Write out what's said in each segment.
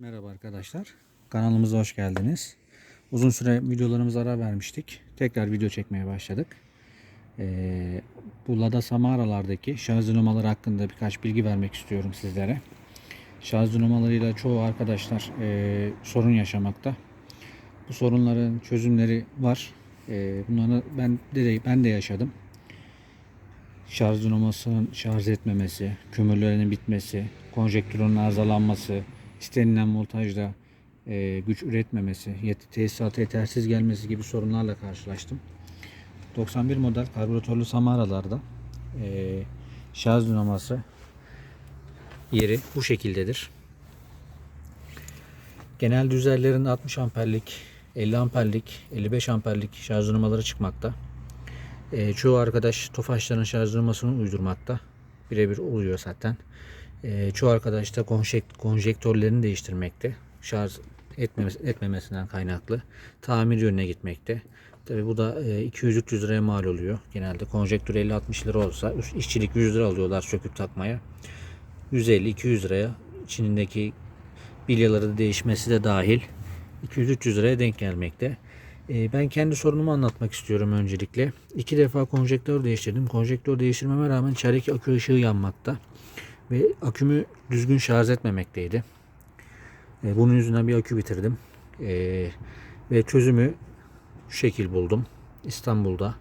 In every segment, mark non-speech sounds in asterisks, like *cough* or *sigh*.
Merhaba arkadaşlar. Kanalımıza hoş geldiniz. Uzun süre videolarımıza ara vermiştik. Tekrar video çekmeye başladık. Ee, bu Lada Samara'lardaki şarj dinomaları hakkında birkaç bilgi vermek istiyorum sizlere. Şarj dinomalarıyla çoğu arkadaşlar e, sorun yaşamakta. Bu sorunların çözümleri var. E, bunları ben de ben de yaşadım. Şarj dinamasının şarj etmemesi, kömürlerinin bitmesi, konjektörün arızalanması, istenilen voltajda e, güç üretmemesi, yet- tesisata yetersiz gelmesi gibi sorunlarla karşılaştım. 91 model karbüratörlü Samara'larda e, şarj dinaması yeri bu şekildedir. Genel düzeylerin 60 amperlik, 50 amperlik, 55 amperlik şarj dinamaları çıkmakta. E, çoğu arkadaş Tofaşların şarj dinamasını uydurmakta. Birebir oluyor zaten. E, çoğu arkadaş da konjekt, konjektörlerini değiştirmekte. Şarj etmemesi, etmemesinden kaynaklı. Tamir yönüne gitmekte. Tabi bu da e, 200-300 liraya mal oluyor. Genelde konjektör 50-60 lira olsa işçilik 100 lira alıyorlar söküp takmaya. 150-200 liraya içindeki bilyaları değişmesi de dahil 200-300 liraya denk gelmekte. Ee, Ben kendi sorunumu anlatmak istiyorum öncelikle. İki defa konjektör değiştirdim. Konjektör değiştirmeme rağmen içerideki akü ışığı yanmakta. Ve akümü düzgün şarj etmemekteydi. Ee, Bunun yüzünden bir akü bitirdim. Ee, Ve çözümü şu şekil buldum. İstanbul'da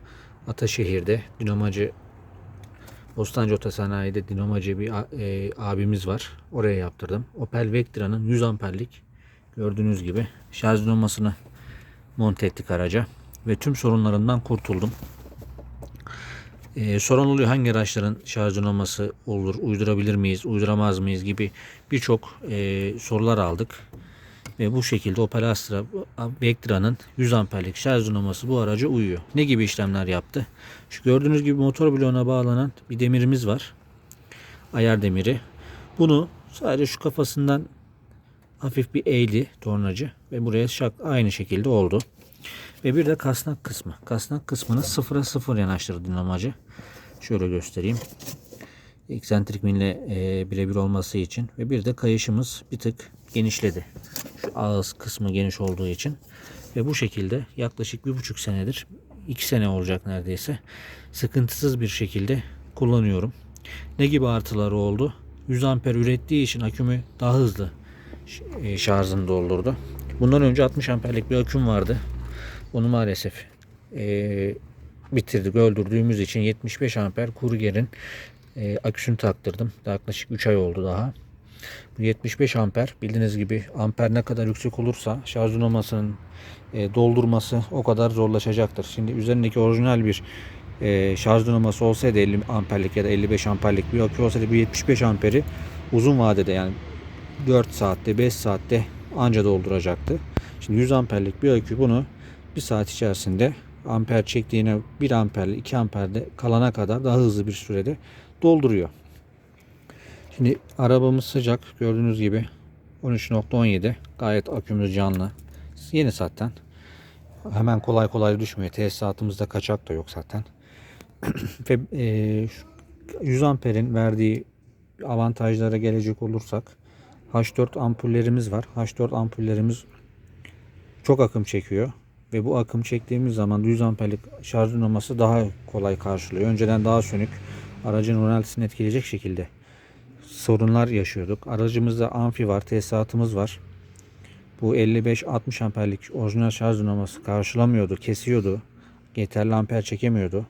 Ataşehir'de dinamacı Bostancı Otosanayide dinamacı bir e, abimiz var. Oraya yaptırdım. Opel Vectra'nın 100 amperlik gördüğünüz gibi şarj dinamasını monte ettik araca ve tüm sorunlarından kurtuldum. Ee, sorun oluyor hangi araçların şarj dinaması olur, uydurabilir miyiz, uyduramaz mıyız gibi birçok e, sorular aldık. Ve bu şekilde Opel Astra Vectra'nın 100 amperlik şarj dinaması bu araca uyuyor. Ne gibi işlemler yaptı? Şu gördüğünüz gibi motor bloğuna bağlanan bir demirimiz var. Ayar demiri. Bunu sadece şu kafasından hafif bir eğdi tornacı ve buraya şak aynı şekilde oldu. Ve bir de kasnak kısmı. Kasnak kısmını sıfıra sıfır yanaştırdı dinamacı. Şöyle göstereyim. Eksentrik minle e, birebir olması için ve bir de kayışımız bir tık genişledi. Şu ağız kısmı geniş olduğu için ve bu şekilde yaklaşık bir buçuk senedir iki sene olacak neredeyse sıkıntısız bir şekilde kullanıyorum. Ne gibi artıları oldu? 100 amper ürettiği için akümü daha hızlı e, şarjını doldurdu. Bundan önce 60 amperlik bir aküm vardı. Onu maalesef e, bitirdik, öldürdüğümüz için 75 amper Kurger'in e, aküsünü taktırdım. Yaklaşık 3 ay oldu daha. Bu 75 amper bildiğiniz gibi amper ne kadar yüksek olursa şarj dinamasının e, doldurması o kadar zorlaşacaktır. Şimdi üzerindeki orijinal bir e, şarj dinaması olsaydı 50 amperlik ya da 55 amperlik bir akü olsaydı bu 75 amperi uzun vadede yani 4 saatte 5 saatte anca dolduracaktı. Şimdi 100 amperlik bir akü bunu 1 saat içerisinde amper çektiğine 1 amperli 2 amperde kalana kadar daha hızlı bir sürede dolduruyor. Şimdi arabamız sıcak gördüğünüz gibi 13.17 gayet akümüz canlı. Yeni zaten. Hemen kolay kolay düşmüyor. Tesisatımızda kaçak da yok zaten. *clears throat* Ve e, şu 100 amperin verdiği avantajlara gelecek olursak H4 ampullerimiz var. H4 ampullerimiz çok akım çekiyor ve bu akım çektiğimiz zaman 100 amperlik şarj dinaması daha kolay karşılıyor. Önceden daha sönük aracın rölantisini etkileyecek şekilde sorunlar yaşıyorduk. Aracımızda amfi var, tesisatımız var. Bu 55-60 amperlik orijinal şarj dinaması karşılamıyordu, kesiyordu. Yeterli amper çekemiyordu.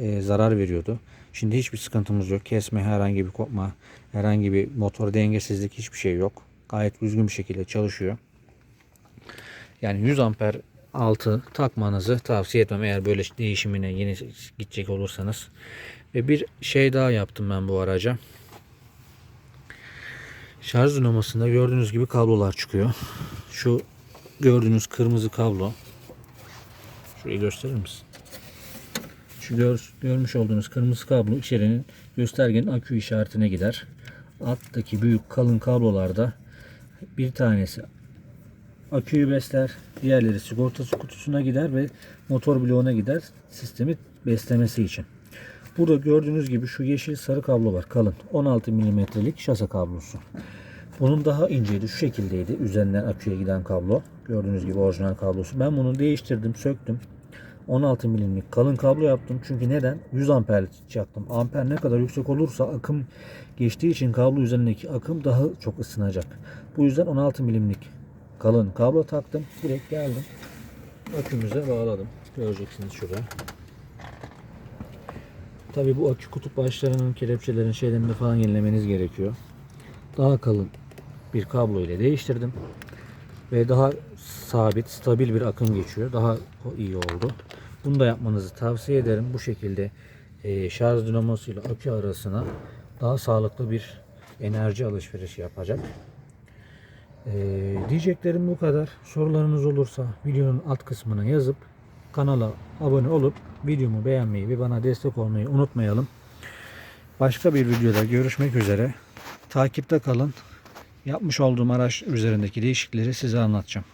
e, zarar veriyordu. Şimdi hiçbir sıkıntımız yok. Kesme, herhangi bir kopma, herhangi bir motor dengesizlik hiçbir şey yok. Gayet düzgün bir şekilde çalışıyor. Yani 100 amper altı takmanızı tavsiye etmem eğer böyle değişimine yeni gidecek olursanız. Ve bir şey daha yaptım ben bu araca. Şarj dinamasında gördüğünüz gibi kablolar çıkıyor. Şu gördüğünüz kırmızı kablo. Şurayı gösterir misin? Şu gör, görmüş olduğunuz kırmızı kablo içerinin göstergenin akü işaretine gider. Alttaki büyük kalın kablolarda bir tanesi aküyü besler, diğerleri sigortası kutusuna gider ve motor bloğuna gider sistemi beslemesi için. Burada gördüğünüz gibi şu yeşil sarı kablo var kalın 16 milimetrelik şase kablosu. Bunun daha inceydi. Şu şekildeydi. Üzerinden aküye giden kablo. Gördüğünüz gibi orijinal kablosu. Ben bunu değiştirdim, söktüm. 16 milimlik kalın kablo yaptım. Çünkü neden? 100 amper çaktım. Amper ne kadar yüksek olursa akım geçtiği için kablo üzerindeki akım daha çok ısınacak. Bu yüzden 16 milimlik kalın kablo taktım. Direkt geldim. Akümüze bağladım. Göreceksiniz şurada. Tabi bu akü kutup başlarının kelepçelerin şeylerini falan yenilemeniz gerekiyor. Daha kalın bir kablo ile değiştirdim. Ve daha sabit, stabil bir akım geçiyor. Daha iyi oldu. Bunu da yapmanızı tavsiye ederim. Bu şekilde e, şarj dinamosu ile akü arasına daha sağlıklı bir enerji alışverişi yapacak. E, diyeceklerim bu kadar. Sorularınız olursa videonun alt kısmına yazıp kanala abone olup videomu beğenmeyi ve bana destek olmayı unutmayalım. Başka bir videoda görüşmek üzere. Takipte kalın. Yapmış olduğum araç üzerindeki değişiklikleri size anlatacağım.